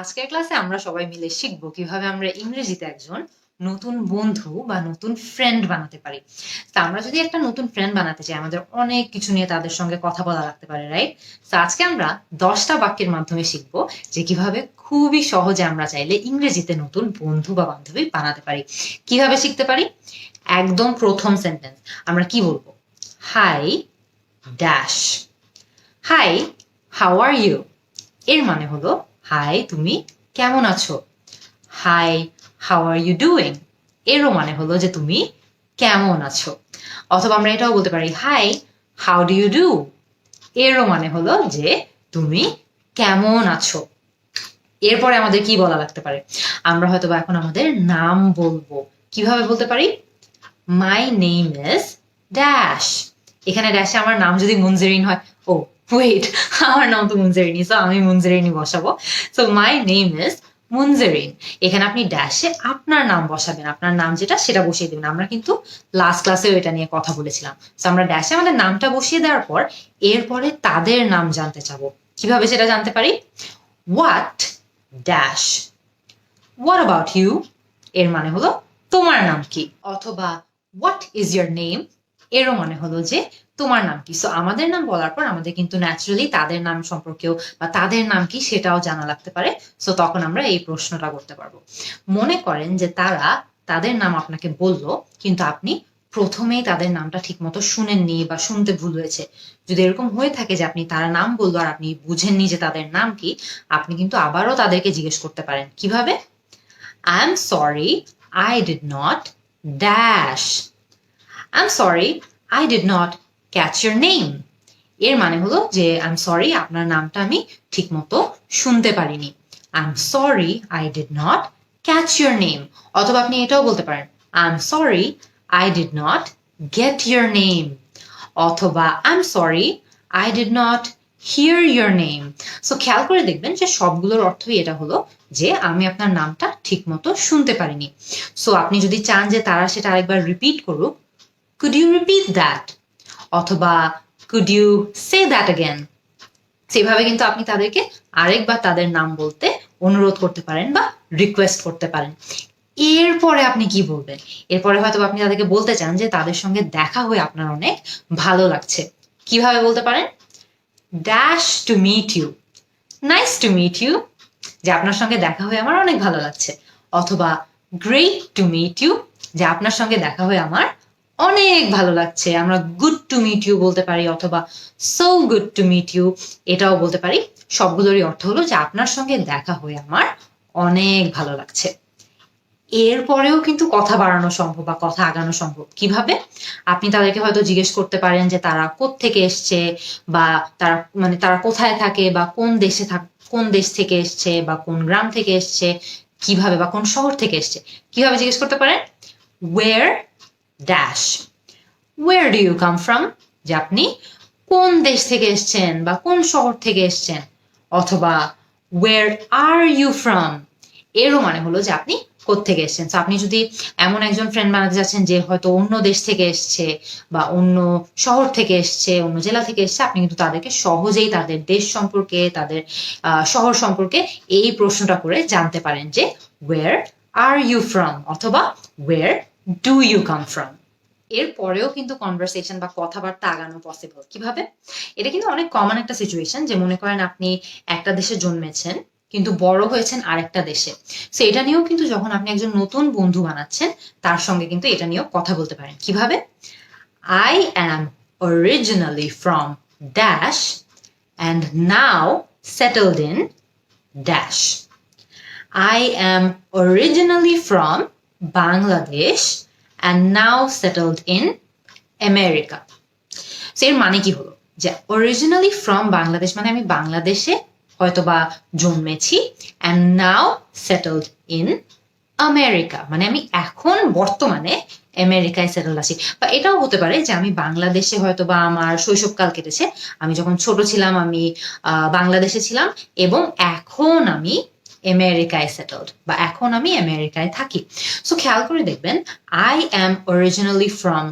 আজকের ক্লাসে আমরা সবাই মিলে শিখব কীভাবে আমরা ইংরেজিতে একজন নতুন বন্ধু বা নতুন ফ্রেন্ড বানাতে পারি। তা আমরা যদি একটা নতুন ফ্রেন্ড বানাতে চাই, আমাদের অনেক কিছু নিয়ে তাদের সঙ্গে কথা বলা লাগতে পারে রাইট তো আজকে আমরা দশটা বাক্যের মাধ্যমে শিখব যে কীভাবে খুবই সহজে আমরা চাইলে ইংরেজিতে নতুন বন্ধু বা বান্ধবী বানাতে পারি। কীভাবে শিখতে পারি? একদম প্রথম সেন্টেন্স আমরা কি বলব? Hi dash hi how are you এর মানে হলো হাই তুমি কেমন আছো? Hi how are you doing এরও মানে হলো যে তুমি কেমন আছো? অথবা আমরা এটাও বলতে পারি hi how do you do এরও মানে হলো যে তুমি কেমন আছো? এরপরে আমাদের কি বলা লাগতে পারে? আমরা হয়তো বা এখন আমাদের নাম বলব। কীভাবে বলতে পারি? মাই নেম ইজ ড্যাশ এখানে ড্যাশে আমার নাম যদি মুনজেরিন হয়, ও ওয়েট আমার নাম তো মুনজেরিনি সো আমি মুনজেরিনি বসাবো। So my name is Munjerin এখানে আপনি ড্যাশে আপনার নাম বসাবেন, আপনার নাম যেটা সেটা বসিয়ে দেবেন। আমরা কিন্তু লাস্ট ক্লাসেও এটা নিয়ে কথা বলেছিলাম। সো আমরা ড্যাশে আমাদের নামটা বসিয়ে দেওয়ার পর এরপরে তাদের নাম জানতে চাবো। কীভাবে সেটা জানতে পারি? What dash what about you এর মানে হলো তোমার নাম কি? অথবা হোয়াট ইজ ইয়ার নেম এরও মনে হলো যে তোমার নাম কি? সো আমাদের নাম বলার পর আমাদের কিন্তু ন্যাচারালি তাদের নাম সম্পর্কেও বা তাদের নাম কি সেটাও জানা লাগতে পারে। সো তখন আমরা এই প্রশ্নটা করতে পারব। মনে করেন যে তারা তাদের নাম আপনাকে বলল, কিন্তু আপনি প্রথমেই তাদের নামটা ঠিকমতো শুনেননি বা শুনতে ভুল হয়েছে। যদি এরকম হয়ে থাকে যে আপনি তারা নাম বলল আর আপনি বুঝেননি যে তাদের নাম কি, আপনি কিন্তু আবারও তাদেরকে জিজ্ঞেস করতে পারেন। কীভাবে? I am sorry I did not dash I am sorry I did not catch your name এর মানে হলো যে আই সরি আপনার নামটা আমি ঠিকমতো শুনতে পারিনি। I am sorry I did not catch your name অথবা আপনি এটাও বলতে পারেন I am sorry I did not get your name অথবা I am sorry I did not hear your name so খেয়াল করে দেখবেন যে, সবগুলোর অর্থই এটা হলো যে, আমি আপনার নামটা ঠিকমতো শুনতে পারিনি। সো আপনি যদি চান যে, তারা সেটা আরেকবার রিপিট করুক কুড ইউ রিপিট দ্যাট অথবা could you say that again সেভাবে কিন্তু আপনি তাদেরকে আরেকবার তাদের নাম বলতে অনুরোধ করতে পারেন বা রিকোয়েস্ট করতে পারেন। এরপরে আপনি কি বলবেন? এরপরে হয়তো আপনি তাদেরকে বলতে চান যে তাদের সঙ্গে দেখা হয়ে আপনার অনেক ভালো লাগছে। কীভাবে বলতে পারেন? Dash to meet you nice to meet you যে আপনার সঙ্গে দেখা হয়ে আমার অনেক ভালো লাগছে। অথবা গ্রেট টু মিট ইউ যে আপনার সঙ্গে দেখা হয়ে আমার অনেক ভালো লাগছে। আমরা গুড টু মিট ইউ বলতে পারি অথবা so good to meet you এটাও বলতে পারি। সবগুলোরই অর্থ হলো যে আপনার সঙ্গে দেখা হয়ে আমার অনেক ভালো লাগছে। এরপরেও কিন্তু কথা বাড়ানো সম্ভব বা কথা আগানো সম্ভব। কীভাবে? আপনি তাদেরকে হয়তো জিজ্ঞেস করতে পারেন যে তারা থেকে এসছে বা তারা মানে তারা কোথায় থাকে বা কোন দেশে থাক, কোন দেশ থেকে এসছে বা কোন গ্রাম থেকে এসছে, কীভাবে বা কোন শহর থেকে এসছে। কীভাবে জিজ্ঞেস করতে পারেন? Where dash where do you come from যে আপনি কোন দেশ থেকে এসছেন বা কোন শহর থেকে এসছেন? অথবা ওয়ের আর ইউ ফ্রম এরও মানে হলো যে আপনি কোথেকে এসছেন। তো আপনি যদি এমন একজন ফ্রেন্ড বানাতে যাচ্ছেন যে হয়তো অন্য দেশ থেকে এসছে বা অন্য শহর থেকে এসছে, অন্য জেলা থেকে এসছে, আপনি কিন্তু তাদেরকে সহজেই তাদের দেশ সম্পর্কে, তাদের শহর সম্পর্কে এই প্রশ্নটা করে জানতে পারেন যে ওয়ের আর ইউ ফ্রম অথবা where do you come from এর পরেও কিন্তু কনভারসেশন বা কথাবার্তা আগানো পসিবল কীভাবে? এটা কিন্তু অনেক কমন একটা সিচুয়েশন যে মনে করেন আপনি একটা দেশে জন্মেছেন, কিন্তু বড় হয়েছেন আরেকটা দেশে। সো এটা নিয়েও কিন্তু যখন আপনি একজন নতুন বন্ধু বানাচ্ছেন, তার সঙ্গে কিন্তু এটা নিয়েও কথা বলতে পারেন। কীভাবে? I am originally from dash and now settled in dash I am originally from Bangladesh and now settled in America so এর মানে কি হলো? যে অরিজিনালি ফ্রম বাংলাদেশ মানে আমি বাংলাদেশে হয়তোবা জন্মেছি and now settled in America মানে আমি এখন বর্তমানে আমেরিকায় সেটেল আছি। বা এটাও হতে পারে যে আমি বাংলাদেশে হয়তো বা আমার শৈশবকাল কেটেছে। আমি যখন ছোট ছিলাম, আমি বাংলাদেশে ছিলাম এবং এখন আমি আমেরিকায় সেটেলড বা এখন আমি আমেরিকায় থাকি। সো খেয়াল করে দেখবেন I am originally from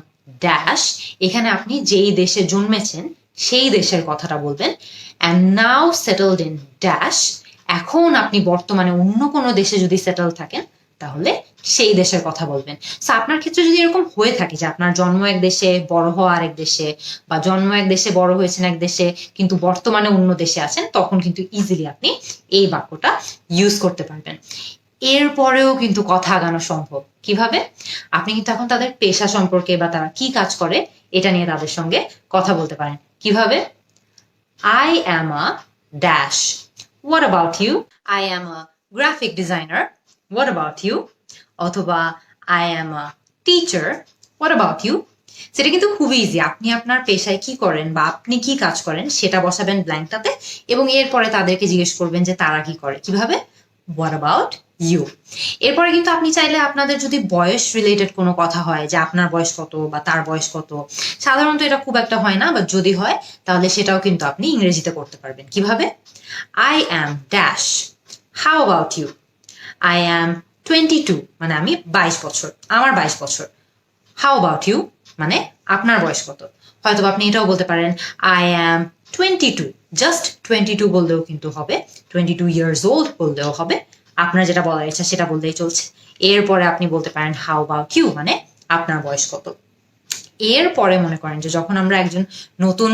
dash এখানে আপনি যেই দেশে জন্মেছেন, সেই দেশের কথাটা বলবেন and now settled in dash এখন আপনি বর্তমানে অন্য কোনো দেশে যদি সেটেল থাকেন তাহলে সেই দেশের কথা বলবেন। আপনার ক্ষেত্রে যদি এরকম হয়ে থাকে যে আপনার জন্ম এক দেশে, বড় হওয়া আরেক দেশে, বা জন্ম এক দেশে, বড় হয়েছেন এক দেশে, কিন্তু বর্তমানে অন্য দেশে আছেন, তখন কিন্তু ইজিলি আপনি এই বাক্যটা ইউজ করতে পারবেন। এরপরেও কিন্তু কথা আগানো সম্ভব। কীভাবে? আপনি কিন্তু এখন তাদের পেশা সম্পর্কে বা তারা কি কাজ করে, এটা নিয়ে তাদের সঙ্গে কথা বলতে পারেন। কীভাবে? I am a dash what about you I am a graphic designer what about you অথবা I am a teacher what about you সেটা কিন্তু খুবই ইজি আপনি আপনার পেশায় কি করেন বা আপনি কি কাজ করেন সেটা বসাবেন ব্ল্যাঙ্কটাতে এবং এরপরে তাদেরকে জিজ্ঞেস করবেন যে তারা কি করে। কীভাবে? হোয়াট অ্যাবাউট ইউ এরপরে কিন্তু আপনি চাইলে আপনাদের যদি বয়স রিলেটেড কোনো কথা হয়, যে আপনার বয়স কত বা তার বয়স কত, সাধারণত এটা খুব একটা হয় না বা যদি হয়, তাহলে সেটাও কিন্তু আপনি ইংরেজিতে করতে পারবেন। কীভাবে? I am dash how about you I am twenty two মানে আমি বাইশ বছর, আমার বাইশ বছর। হাউ অ্যাবাউট ইউ মানে আপনার বয়স কত? হয়তো আপনি এটাও বলতে পারেন I am twenty two just twenty two বললেও কিন্তু হবে টোয়েন্টি টু ইয়ার্স ওল্ড বললেও হবে, আপনার যেটা বলার ইচ্ছা সেটা বললেই চলছে। এরপরে আপনি বলতে পারেন হাউ অ্যাবাউট ইউ মানে আপনার বয়স কত? এরপরে মনে করেন যে যখন আমরা একজন নতুন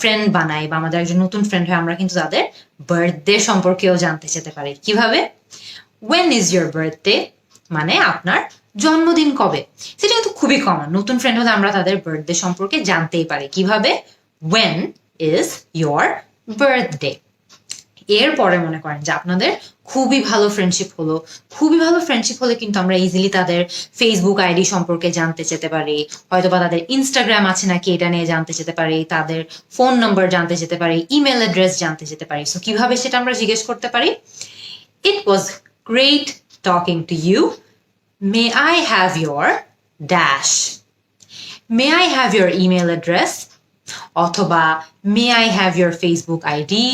ফ্রেন্ড বানাই বা আমাদের একজন নতুন ফ্রেন্ড হয়, আমরা কিন্তু তাদের বার্থডে সম্পর্কেও জানতে যেতে পারি। কীভাবে? ওয়েন ইজ ইয়োর বার্থডে মানে আপনার জন্মদিন কবে? সেটা কিন্তু খুবই কমন নতুন ফ্রেন্ড হলে আমরা তাদের বার্থডে সম্পর্কে জানতেই পারি। কীভাবে? ওয়েন ইজ ইয়োর বার্থডে এরপরে মনে করেন যে আপনাদের খুবই ভালো ফ্রেন্ডশিপ হলো। খুবই ভালো ফ্রেন্ডশিপ হলে কিন্তু আমরা ইজিলি তাদের ফেসবুক আইডি সম্পর্কে জানতে যেতে পারি। হয়তো বা তাদের ইনস্টাগ্রাম আছে নাকি এটা নিয়ে জানতে যেতে পারি। তাদের ফোন নম্বর জানতে যেতে পারি। ইমেল অ্যাড্রেস জানতে যেতে পারি। সো কীভাবে সেটা আমরা জিজ্ঞেস করতে পারি? It was great talking to you may I have your dash may I have your email address অথবা may I have your Facebook ID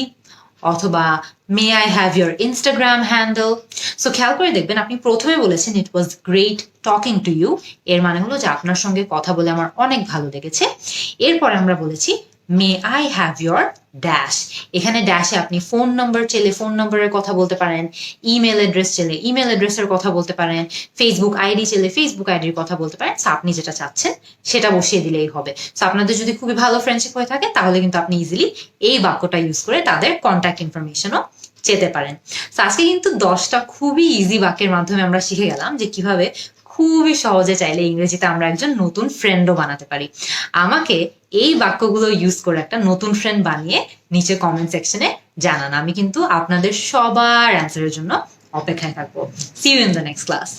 অথবা may I have your Instagram handle so খেয়াল করে দেখবেন আপনি প্রথমে বলেছেন it was great talking to you এর মানে হলো যে আপনার সঙ্গে কথা বলে আমার অনেক ভালো লেগেছে। এরপরে আমরা বলেছি may I have your dash এখানে ড্যাশে আপনি ফোন নম্বর চেলে ফোন নম্বরের কথা বলতে পারেন ইমেল অ্যাড্রেস চেলে ইমেল অ্যাড্রেসের কথা বলতে পারেন ফেসবুক আইডি চেলে ফেসবুক আইডির কথা বলতে পারেন। সো আপনি যেটা চাচ্ছেন, সেটা বসিয়ে দিলেই হবে। সো আপনাদের যদি খুবই ভালো ফ্রেন্ডশিপ হয়ে থাকে, তাহলে কিন্তু আপনি ইজিলি এই বাক্যটা ইউজ করে তাদের কন্ট্যাক্ট ইনফরমেশনও চেতে পারেন। আজকে কিন্তু দশটা খুবই ইজি বাক্যের মাধ্যমে আমরা শিখে গেলাম যে কীভাবে খুবই সহজে চাইলে ইংরেজিতে আমরা একজন নতুন ফ্রেন্ডও বানাতে পারি। আমাকে এই বাক্যগুলো ইউজ করে একটা নতুন ফ্রেন্ড বানিয়ে নিচে কমেন্ট সেকশনে জানান। আমি কিন্তু আপনাদের সবার অ্যান্সারের জন্য অপেক্ষায় থাকব। See you in the next class